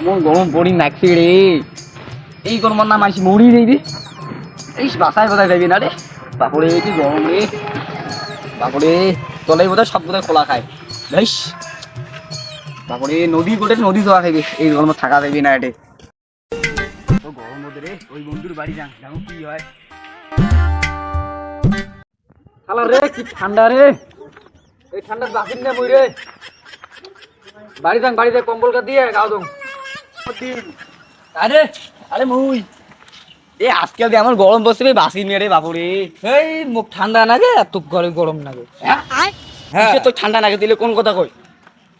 এমন গরম পড়ি নাকছে রে এই গরম না মানসি মরি রে। এই বাসায় বোধহয় যাবি না রে। বাপরে, কি গরম রে। বাপরে, তলাই সব খোলা খায়। বেশ নদী গোটে নদী জোয়া খাইবে। এই গরমে থাকা যাবি না গরম রে, ওই বন্ধুর বাড়ি যান কি হয়। রে, কি ঠান্ডা রে। এই ঠান্ডার বাসিন না বই রে? বাড়ি যান বাড়িতে কম্বল কা দিয়ে গাও দম আরে আরে মুই। এ আজকে আমার গরম বসে রে বাসি মেরে বাপুরে। এই মুখ ঠান্ডা লাগে আর তোর ঘরে গরম লাগে হ্যাঁ? হ্যাঁ। ঠান্ডা নাগে দিলে কোন কথা কই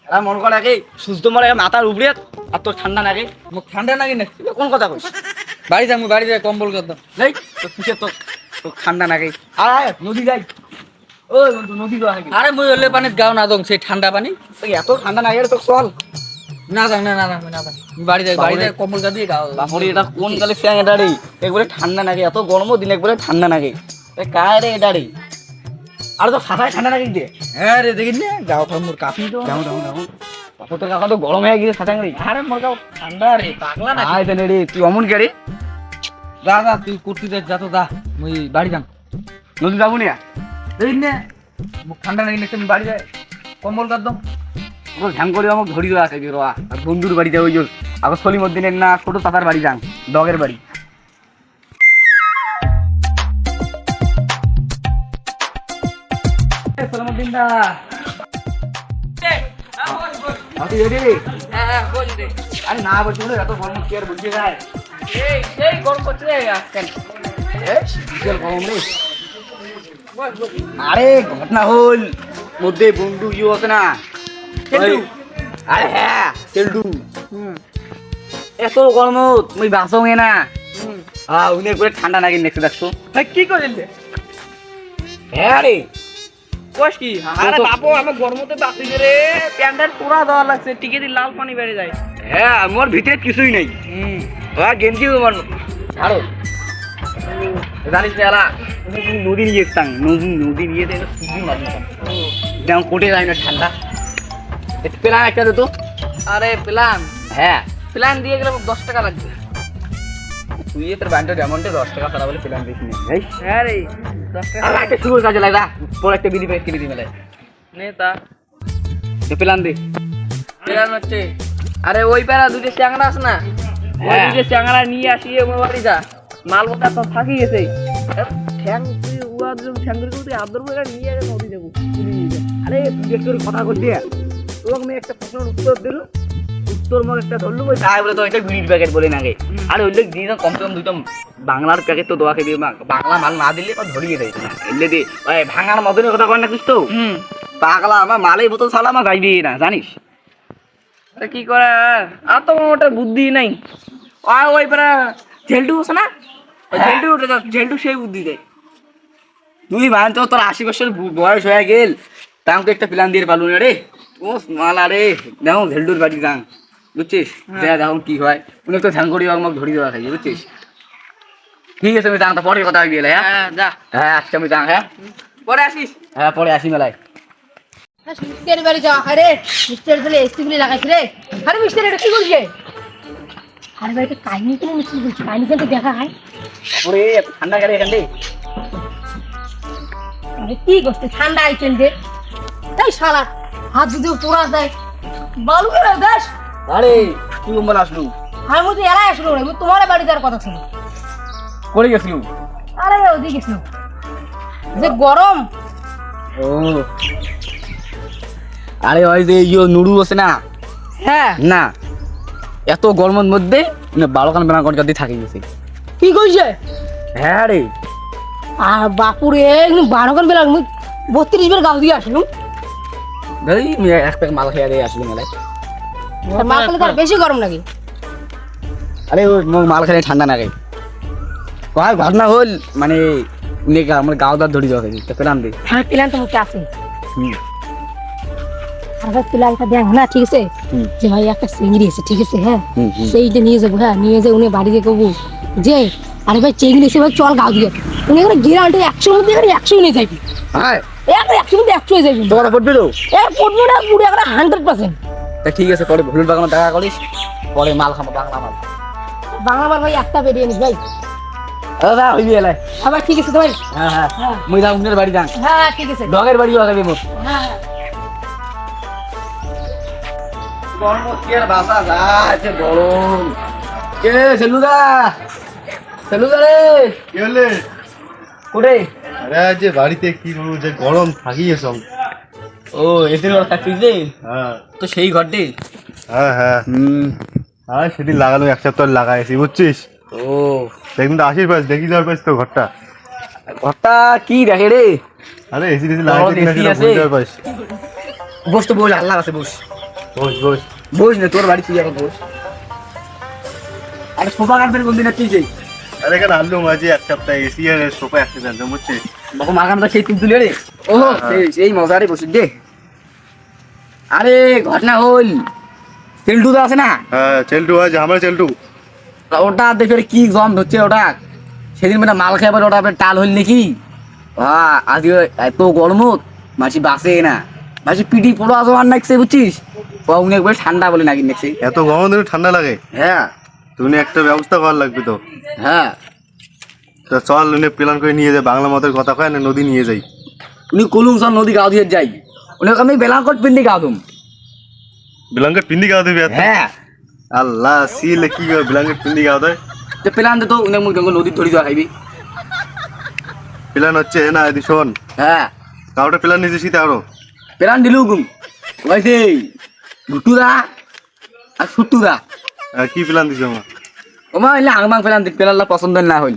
এরা মন করে আগে সুস্থ মরে মাথার উপরে আর তোর ঠান্ডা নাগে মুখ ঠান্ডা লাগে না কোন কথা কই বাড়ি যাব বাড়ি যাই কম্বল কর দাও এই তো কিসে তো তো ঠান্ডা নাগে আয় নদী যাই। ওই বন্ধু নদী আরে মুই হলে পানিত গাও না দং সেই ঠান্ডা পানি। এত ঠান্ডা নাগে তো চল। না যাও না না না না যাও। আমি বাড়ি যাই বাড়ি যাই কম্বল গা দিয়ে গাও বাপরে এটা কোন কালে এটা রে? একবারে ঠান্ডা নাগে এত দিন একবারে ঠান্ডা নাগে এ কায় রে এটা রে? আর তো সাঁতারে ঠান্ডা নাগে দে হ্যাঁ রে দেখি না? গাও তো মোর কাপি তো। যাও যাও যাও বাপর তো কাকা তো গরম হয়ে গিয়ে সাঁতার রে আরে মোর গাও ঠান্ডা রে পাগলা না আয় তেনে রে তুই অমন কে যা যা তুই কুর্তি দে যা তো যা। মুই বাড়ি যাম। নদী যাব না দেখি না? মুখ ঠান্ডা লাগে না আমি বাড়ি যাই। কম্বল দাও। করে আমাকে ধরি দেওয়া আছে রোয়া। আর বন্ধুর বাড়িতে ওই সলিমুদ্দিনের না ছোট বাড়ি যান ডগের বাড়ি। সলিমুদ্দিন দা আরে না বলছি বলে এত গরম কি আর বুঝতে যায় এই সেই গরম করছে আজকাল। বিশাল গরম রে। আরে ঘটনা হল মধ্যে বন্ধু ইউ আছে না আরে হ্যাঁ সেল্টু এত গরম তুমি বাঁচো না। হ্যাঁ উনি করে ঠান্ডা নাকি নেক্সট দেখছ। ভাই কি করিল হ্যাঁ রে। কস কি? আরে বাপু আমার গরমতে বাসি রে। প্যান্ডেল পুরা দেওয়া লাগছে টিকে দি লাল পানি বেড়ে যায়। হ্যাঁ ভিতরে কিছুই নেই। হুম। হ্যাঁ গেঞ্জি আমার জানিস না এলা নদী নিয়ে নদী নদী নিয়ে কোটে যায় না ঠান্ডা। পেলাম একটা দে তো। আরে প্ল্যান হ্যাঁ। প্ল্যান দিয়ে গেলে দশ টাকা লাগবে। তুই তোর ব্যান্ডের অ্যামাউন্টে দশ টাকা সারা বলে পেলাম দেখি এই। হ্যাঁ রে দশ টাকা। একটা শুরু কাজে লাগা পরে একটা বিলি প্যাকেট কিনে দিই মেলায়। নে তা। তো দে। প্ল্যান হচ্ছে আরে ওই প্যারা দুটো চ্যাংড়া আছে না? ওই হ্যাঁ। দুটো নিয়ে আসি আমার বাড়ি যা। মাল মতো তো থাকি গেছে ঠ্যাং তুই উয়া ঠ্যাং করে তুই আদর করে নিয়ে নদী আরে তুই একটু কথা করছি তোকে আমি একটা প্রশ্নের উত্তর দিল। উত্তর মগ একটা ধরলো তাই বলে তো একটা বিড়ির প্যাকেট বলে নাগে। আর ওই লোক দিয়ে কমসে কম দুইটা বাংলার প্যাকেট তো দোয়া খেয়ে বাংলা মাল না দিলে বা ধরিয়ে দেয় না এলে দে ভাঙার মতনের কথা কয় না কিছু তো? পাগলা আমার মালের বোতল সালা আমার যাইবি না জানিস? কি করে? আর তো ওটা বুদ্ধি নাই। ওই পারা ঝেলটু আছে না? ঝেলটু ঝেলটু সেই বুদ্ধি দেয়। তুই তো তোর আশি বছর বয়স হয়ে গেল। তা আমাকে একটা প্ল্যান দিয়ে পারলু না রে। ও মালা রে দেখো ভেলডুর বাড়ি যাং বুঝছিস? দেখা দেখো কি হয়। উনি তো ধ্যান করি আমাকে ধরি দেওয়া খাই বুঝছিস? ঠিক আছে আমি যাং তো পরে কথা হয়ে হ্যাঁ? হ্যাঁ যা। হ্যাঁ আজকে আমি যাং হ্যাঁ? পরে আসিস। হ্যাঁ পরে আসি মেলায়। মিস্টার বাড়ি যাওয়া আরে মিস্টার বলে এসি গুলি লাগাইছে রে। আরে মিস্টার এটা কি করছে আরে ভাই এটা কাহিনী কেন মিস্টার বলছে? কাহিনী কিন্তু দেখা হয়? ওরে ঠান্ডা গাড়ি এখান আরে কি করছে? ঠান্ডা আইছেন যে তাই শালা হাত যদি যায় বালু দেশ? আরে তুই কম্বল আসলু? এলাই আসলো রে তোমার বাড়ি যাওয়ার কথা ছিল করে গেছিলু? আরে ওদিকে গেছিল। যে গরম। ও। আরে ওই যে ইয়ো নুডু আছে না? হ্যাঁ। না। এত গরমের মধ্যে না বারোখান বেলা ঘণ্টা দিয়ে থাকি গেছে। কি কইছে? হ্যাঁ রে। আর বাপুরে বারো ঘণ্টা বেলা বত্রিশ বের গাও দিয়ে আসলুম এই আমি এক প্যাক মাল খেয়ে দিয়ে আসলো মেলায় আর মা খেলে তার বেশি গরম লাগে আরে মোক মাল খেলে ঠান্ডা লাগে কয় ঘটনা হল মানে উনি আমার গাও দাঁত ধরি দেওয়া তো পেলাম দে। হ্যাঁ প্ল্যান তো মুখে আর ভাই প্ল্যানটা দেখ না ঠিক আছে? যে ভাই একটা চিংড়ি আছে ঠিক আছে হ্যাঁ হুম। সেইটা নিয়ে যাব হ্যাঁ নিয়ে যাব উনি বাড়িতে কবু যে আরে ভাই চিংড়ি এসে ভাই চল গাও দিয়ে উনি এখানে গিরান্টি একশোর মধ্যে এখানে একশো নিয়ে যাবি হ্যাঁ এখন একশোর মধ্যে একশো হয়ে যাবি তোরা পড়বে তো এ পড়ব না পুরো একটা হান্ড্রেড পার্সেন্ট তা ঠিক আছে পরে ভুল বাগানো দেখা করিস পরে মাল খাব বাংলা মাল। বাংলা বার ভাই একটা বেরিয়ে নিস ভাই। দাদা হইবি এলাই আবার ঠিক আছে তো ভাই। হ্যাঁ হ্যাঁ হ্যাঁ। মুই যা উনের বাড়ি যান হ্যাঁ ঠিক আছে। ডগের বাড়ি লাগাবি মোর। হ্যাঁ গরম কি আর বাসা যাচ্ছে গরম। কে সেলুদা? সেলুদা রে কি হলে? কোটে? আরে যে বাড়িতে কি করব যে গরম থাকিয়ে সব ও এসে ঘর থাকছিস রে হ্যাঁ। তো সেই ঘরটি? হ্যাঁ হ্যাঁ। হুম। আর সেদিন লাগানো এক সপ্তাহ লাগাইছি বুঝছিস? ও। দেখুন তো আসিস পাস দেখি যাওয়ার পাস তো ঘরটা। ঘরটা কি দেখে রে? আরে এসি টেসি লাগাইছি সেটা বস তো বস আল্লাহ আছে বস। বস বস। বস না তোর বাড়ি তুই এখন বস। আরে সোফা কাটবেন কোন দিন তুই মাগানটা সেই তুল তুলে রে ও সেই সেই মজারে বসে দে আরে ঘটনা হল। তেলটুদা আছে না? হ্যাঁ চেলটু আজ আমার চেলটু। ওটা দেখে কি ধরছে ওটা। সেদিন মানে মাল খাবার ওটা টাল হল নাকি? হ্যাঁ আজকে এত গরম মাসি বাসে না। মাসি পিটি পড়ো আসো আর নাকছে বুঝছিস? ঠান্ডা বলে নাকি নাকছে এত গরম ঠান্ডা লাগে? হ্যাঁ। তুমি একটা ব্যবস্থা করার লাগবে তো? হ্যাঁ। তা চল উনি প্ল্যান করে নিয়ে যাই বাংলা মতের কথা কয় না নদী নিয়ে যাই। উনি কলুম সব নদী গাও দিয়ে যাই। উনি আমি বেলাকট পিন্দি গাও দুম ব্লাঙ্কেট পিন্দি গাও দেবে হ্যাঁ। আল্লাহ সিলে কি ব্লাঙ্কেট পিন্দি গাও দেয়? তো পেলান তো উনি মুখ নদীর ধরি দেওয়া খাইবি। প্ল্যান হচ্ছে না এদি শোন। হ্যাঁ। কাউটা প্ল্যান নিয়েছে শীতে আরও। পেলান দিলু গুম ওইসে গুটুদা আর সুটুদা আহ, কি প্ল্যান দিছে আমার ওমা হইলে আংমাং পেলান দিক পেলাল্লা পছন্দ না হইল।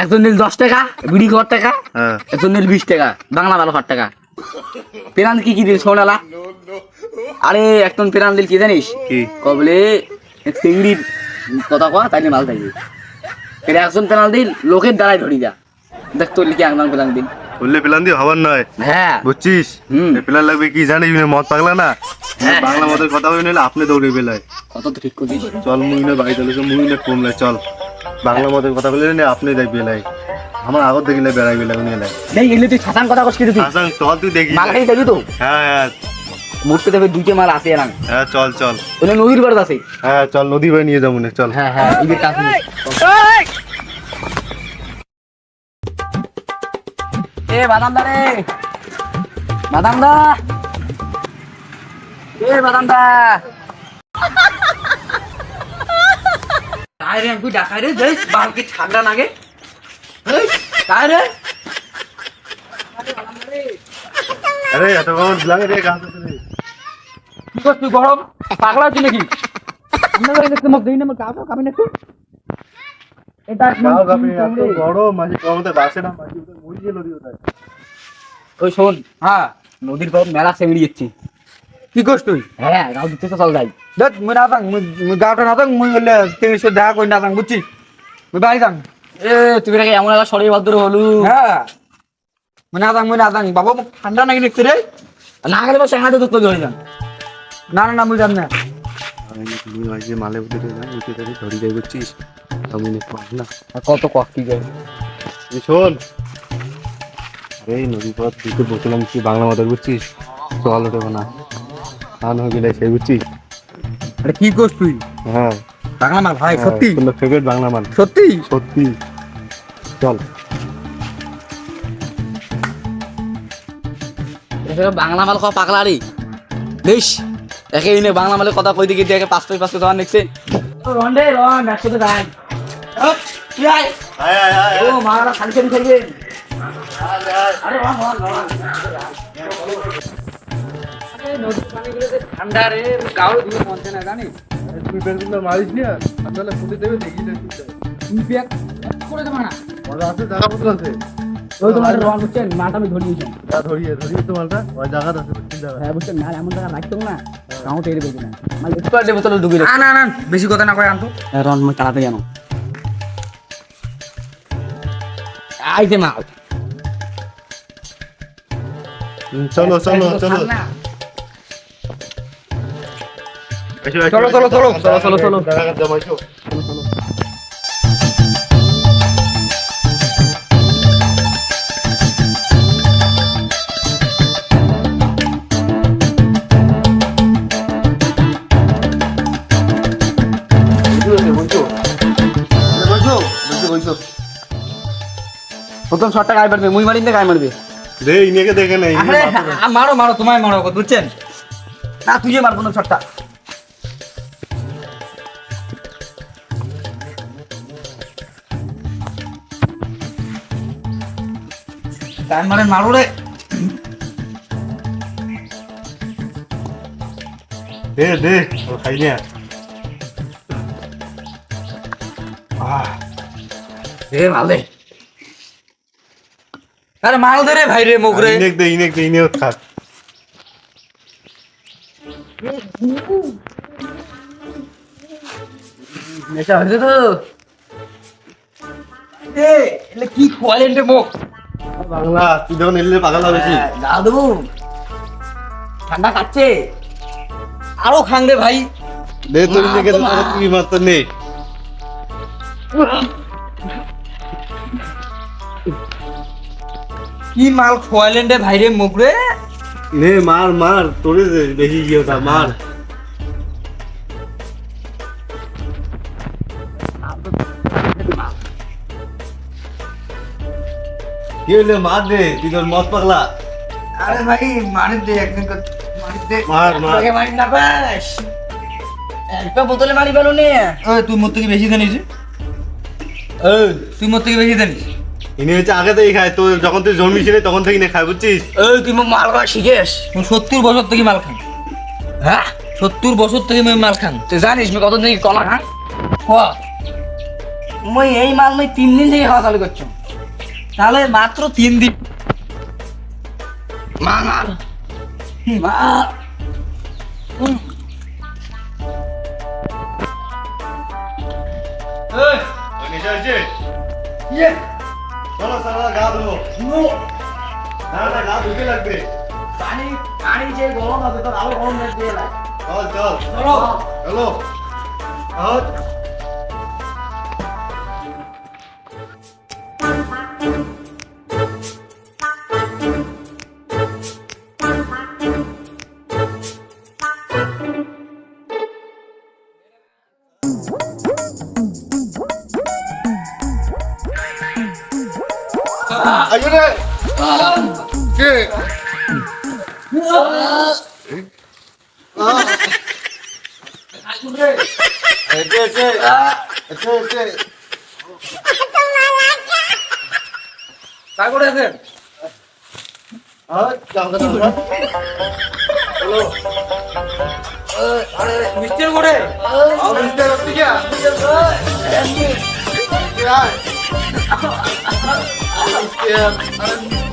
একজন নিল দশ টাকা বিড়ি ঘর টাকা হ্যাঁ। একজন নিল বিশ টাকা বাংলা ভালো ঘর টাকা। পেলান কি কি দিল সোনালা আরে একজন পেলান দিল কি জানিস? কি? কবলে চিংড়ির কথা কয়া তাইলে মাল থাকবে। এর একজন পেনাল দিল লোকের দ্বারাই ধরি যা। দেখ তোর লিখে আংমাং পেলান দিল। বললে প্ল্যান দিয়ে হবার নয়। হ্যাঁ। বুঝছিস? হুম। প্ল্যান লাগবে কি জানিস মদ পাগলা না? হ্যাঁ। বাংলা মদের কথা বলে নিলে আপনি দৌড়ে বেলায়। কত তো ঠিক করছিস চল মুই বাড়ি চলে মুই না কমলে চল। বাংলা মদের কথা বলে নিলে আপনি দেখ বেলায়। আমার আগত দেখিলে বেড়াই বেলায় উনি এলাই দেখ এলে তুই ছাতান কথা কস কিন্তু তুই? আসাং চল তুই দেখি। খাই যাবি তো? হ্যাঁ হ্যাঁ। মুড়তে দেবে দুইটা মাল আছে এরাং হ্যাঁ চল চল। ওখানে নদীর বাড়ি আছে। হ্যাঁ চল নদী বাড়ি নিয়ে যাব না চল। হ্যাঁ হ্যাঁ এই যে কাছে এ বাদাম দা রে। বাদাম দা। এ বাদাম দা। কায় রে তুই ডাকাই রে দেখ বালকে ঠান্ডা লাগে। এই কায় রে। আরে এত গরম লাগে রে গাছ কি করছিস তুই গরম? পাগলা আছিস নাকি? আমরা মুখ দিই না কাউ কামি নাকি এটা গাও গাপি এত গরম মাঝে কমতে বাসে না মাঝে মরি গেল ওই শোন হ্যাঁ নদীর পর মেলা সেমিড়ি যাচ্ছি। কি করছ তুই? হ্যাঁ গাও দিতে চল যাই। দেখ মুই না মুই গাওটা না যাং মুই হলে তেইশ দেখা কই না যাং বুঝছি? মুই বাড়ি এ তুমি নাকি এমন একটা শরীর ভদ্র হলু। হ্যাঁ। মুই না যাং মুই না বাবা মুখ ঠান্ডা নাকি নিচ্ছে রে? না গেলে বসে হাঁটে তো ধরে যান না না না মুই যাম না। তুমি মাঝে মালে উঠে ধরি যাই বুঝছিস? আমি না। কত যায়? এই শোন। আরে এই নদী পথ দিতে কি বাংলা বুঝছিস? চল ওঠে না হয়ে গেলে সেই বুঝছিস? আরে কি করছ তুই? হ্যাঁ। বাংলা মাল ভাই সত্যি? তোমার ফেভারিট বাংলা মান সত্যি? সত্যি। চল। বাংলা মাল খাওয়া বেশ। একে এনে বাংলা মালে কথা কই দিকে দেখে পাঁচ পাঁচ পাঁচ তোমার দেখছে রন রে রন একসাথে যাই। ও মারা খালি খালি খাইবে আরে রন রন রন। ঠান্ডা রে মনতে না জানিস? তুই বেলগুলো মারিস না আপনারা ফুটে দেবে দেখি না তুমি ব্যাগ করে দেবা না। মজা আছে জায়গা পত্র আছে? ওই তোমার রন হচ্ছে মাটা আমি ধরিয়েছি ধরিয়ে ধরিয়ে তো মালটা। ওই জায়গা আছে হ্যাঁ বুঝছেন না এমন জায়গা লাগতো না। গাঁও তৈরি করবি না মানে একটু আর বোতলে ঢুকে না না না বেশি কথা না কয় আনতো রন মই তাড়াতাড়ি জানো আইতে মাল চলো চলো চলো। চলো, চলো, চলো। চলো, চলো, চলো। প্রথম শটটা গায়ে মারবে মুই মারিন গায়ে মারবে। দে ইনেকে দেখে নেই আরে মারো মারো তোমায় মারো বুঝছেন? না তুই যে মার প্রথম শটটা। টাইম মানে মারো রে। দে দে ও খাই না। আহ। রে মালে। আরে মাল দে রে ভাই রে মুখ রে। ইনেক দে ইনেক দে ইনেও থাক। নেশা হয়েছে তো। এ এলে কি খোয়ালেন রে মুখ? বাংলা তুই যখন এলে পাগল হবেছি দাদু। ঠান্ডা খাচ্ছে আরও খাং রে ভাই। দে তোর তুই মাত্র নে কি মাল খোয়াইলেন রে ভাই রে মুখ রে? নে মার মার তোরে দে, বেশি ওটা মার। কি হইলে মার দে তুই তোর মত পাগলা? আরে ভাই মারি দে একদিন দে। মার মার। তোকে মারি না বাস। একটা বোতলে মারি পেল নে। ওই তুই মোর থেকে বেশি জানিস? তুই মোর থেকে বেশি জানিস? ইনি হচ্ছে আগে থেকেই খায় তো যখন তুই জন্মিছিলি তখন থেকে নে খায় বুঝছিস? এই তুই মাল করা শিখেস সত্তর বছর থেকে মাল খান। হ্যাঁ? সত্তর বছর থেকে আমি মাল খান। তুই জানিস আমি কতদিন থেকে কলা খান? মই এই মাল মই তিন দিন থেকে খাওয়া চালু করছ। তাহলে মাত্র তিন দিন। মাল মাল ইয়ে। চলো চলো গা ধুবো। না না গা ধুতে লাগবে। পানি পানি যে গরম আছে তোর আরও গরম লাগবে চল চল। চলো। চলো। কে এতে এতে এতে এতে তা করে আছেন মিস্টার করে মিস্টার আপনি কি মিস্টার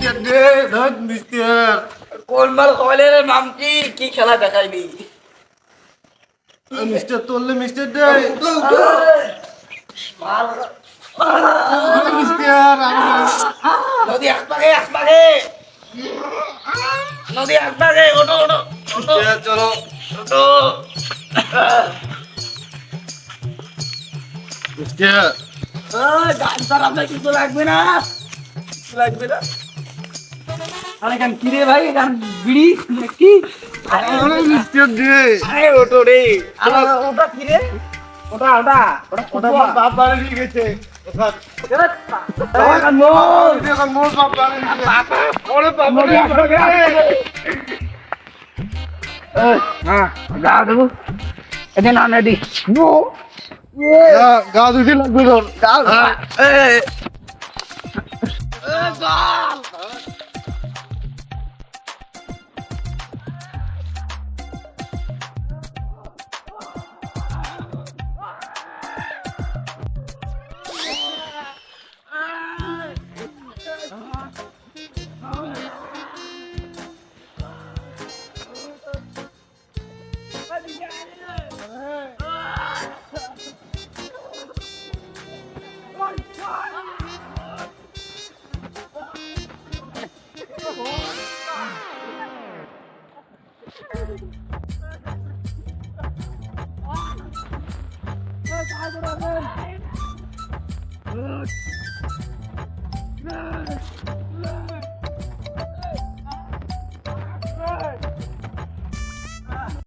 মিস্টার দে ধর মিস্টার কোন মাল খাওয়ালে রে মামকি কি খেলা দেখাইবি? মিস্টার তোললে মিস্টার দে। নদী আসবাগে আসবাগে নদী আসবাগে ওটো ওটো ওটো চলো। ওটো মিস্টার গান ছাড়া আপনার কিছু লাগবে না? কিছু লাগবে না? আরে গান কি রে ভাই? গান বিড়ি? কি? মিস্টার দে আরে ওটো রে। আরে ওটা কি রে? ওটা ওটা। ওটা ওটা বাপ বাড়ি নিয়ে গেছে। ওটা ওটা নো